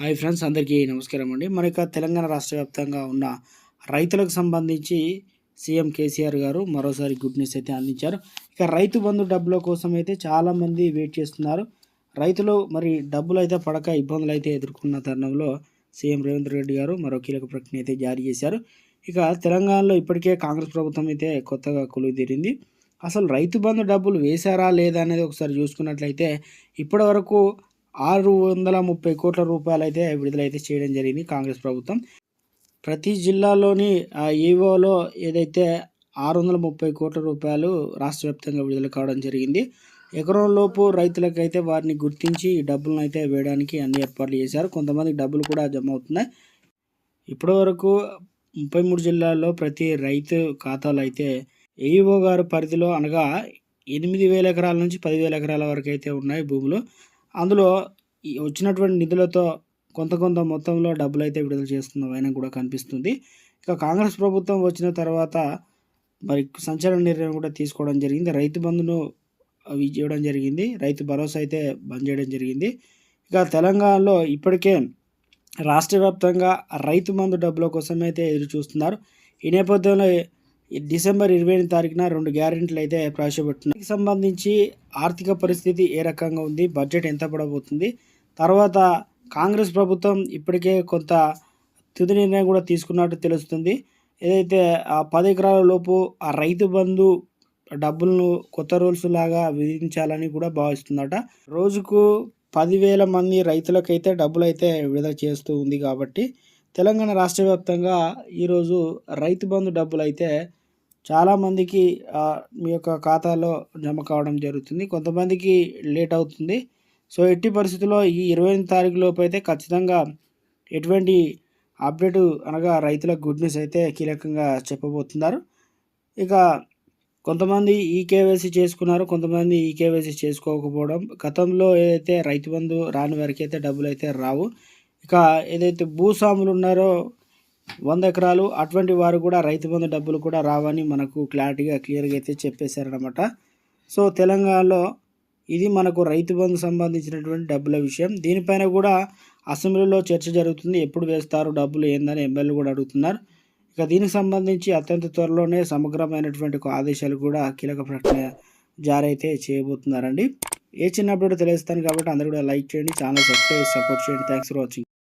Hi friends అందరికీ నమస్కారం అండి. మన యొక్క తెలంగాణ రాష్ట్ర వ్యాప్తంగా ఉన్న రైతులకు సంబంధించి సీఎం కేసీఆర్ గారు మరోసారి గుడ్ న్యూస్ అయితే అందించారు. ఇక రైతు బంధు డబ్బుల కోసం అయితే చాలామంది వెయిట్ చేస్తున్నారు. రైతులు మరి డబ్బులు అయితే పడక ఇబ్బందులు అయితే ఎదుర్కొన్న తరుణంలో సీఎం రేవంత్ రెడ్డి గారు మరో కీలక ప్రకటన అయితే జారీ చేశారు. ఇక తెలంగాణలో ఇప్పటికే కాంగ్రెస్ ప్రభుత్వం అయితే కొత్తగా కొలువు తీరింది. అసలు రైతు బంధు డబ్బులు వేశారా లేదా అనేది ఒకసారి చూసుకున్నట్లయితే ఇప్పటి వరకు ఆరు వందల ముప్పై కోట్ల రూపాయలు అయితే విడుదలైతే చేయడం జరిగింది కాంగ్రెస్ ప్రభుత్వం. ప్రతి జిల్లాలోని ఆ ఈవోలో ఏదైతే ఆరు వందల ముప్పై కోట్ల రూపాయలు రాష్ట్ర వ్యాప్తంగా విడుదల కావడం జరిగింది. ఎకరంలోపు రైతులకైతే వారిని గుర్తించి ఈ డబ్బులను అయితే వేయడానికి అన్ని ఏర్పాట్లు చేశారు. కొంతమంది డబ్బులు కూడా జమ అవుతున్నాయి. ఇప్పటి వరకు ముప్పై మూడు జిల్లాల్లో ప్రతి రైతు ఖాతాలో అయితే ఏఈఓ గారి పరిధిలో అనగా ఎనిమిది వేల ఎకరాల నుంచి పదివేల ఎకరాల వరకు అయితే ఉన్నాయి భూములు. అందులో ఈ వచ్చినటువంటి నిధులతో కొంత కొంత మొత్తంలో డబ్బులు అయితే విడుదల చేస్తున్నవైన కూడా కనిపిస్తుంది. ఇక కాంగ్రెస్ ప్రభుత్వం వచ్చిన తర్వాత మరి సంచలన నిర్ణయం కూడా తీసుకోవడం జరిగింది. రైతు బంధును అవి చేయడం జరిగింది. రైతు భరోసా అయితే బంద్ చేయడం జరిగింది. ఇక తెలంగాణలో ఇప్పటికే రాష్ట్ర వ్యాప్తంగా రైతు మందు డబ్బుల కోసం అయితే ఎదురు చూస్తున్నారు ఈ నేపథ్యంలో డిసెంబర్ ఇరవై ఎనిమిది తారీఖున రెండు గ్యారెంటీలు అయితే ప్రవేశపెట్టున్నాయి సంబంధించి ఆర్థిక పరిస్థితి ఏ రకంగా ఉంది బడ్జెట్ ఎంత పడబోతుంది తర్వాత కాంగ్రెస్ ప్రభుత్వం ఇప్పటికే కొంత తుది నిర్ణయం కూడా తీసుకున్నట్టు తెలుస్తుంది. ఏదైతే ఆ పది ఎకరాల లోపు ఆ రైతు బంధు డబ్బులను కొత్త రూల్స్ లాగా విధించాలని కూడా భావిస్తుందట. రోజుకు పదివేల మంది రైతులకైతే డబ్బులు అయితే విడుదల చేస్తూ ఉంది కాబట్టి తెలంగాణ రాష్ట్ర వ్యాప్తంగా ఈరోజు రైతు బంధు డబ్బులు అయితే చాలామందికి మీ యొక్క ఖాతాలో జమ కావడం జరుగుతుంది. కొంతమందికి లేట్ అవుతుంది. సో ఎట్టి పరిస్థితుల్లో ఈ ఇరవై ఎనిమిది తారీఖు లోపు అయితే ఖచ్చితంగా ఎటువంటి అప్డేటు అనగా రైతులకు గుడ్ న్యూస్ అయితే కీలకంగా చెప్పబోతున్నారు. ఇక కొంతమంది ఈ కేవైసీ చేసుకున్నారు కొంతమంది ఈ కేవైసీ చేసుకోకపోవడం. గతంలో ఏదైతే రైతు బంధు రాని వారికి అయితే డబ్బులు అయితే రావు. ఇక ఏదైతే భూస్వాములు ఉన్నారో వంద ఎకరాలు అటువంటి వారు కూడా రైతు బంధు డబ్బులు కూడా రావని మనకు క్లారిటీగా క్లియర్గా అయితే చెప్పేశారనమాట సో తెలంగాణలో ఇది మనకు రైతు బంధు సంబంధించినటువంటి డబ్బుల విషయం. దీనిపైన కూడా అసెంబ్లీలో చర్చ జరుగుతుంది. ఎప్పుడు వేస్తారు డబ్బులు ఏందని ఎమ్మెల్యేలు కూడా అడుగుతున్నారు. ఇక దీనికి సంబంధించి అత్యంత త్వరలోనే సమగ్రమైనటువంటి ఆదేశాలు కూడా కీలక ప్రకటన జారీ అయితే చేయబోతున్నారండి. ఏ చిన్న అప్డేట్ కాబట్టి అందరూ కూడా లైక్ చేయండి ఛానల్ సబ్స్క్రైబ్ సపోర్ట్ చేయండి. Thanks for watching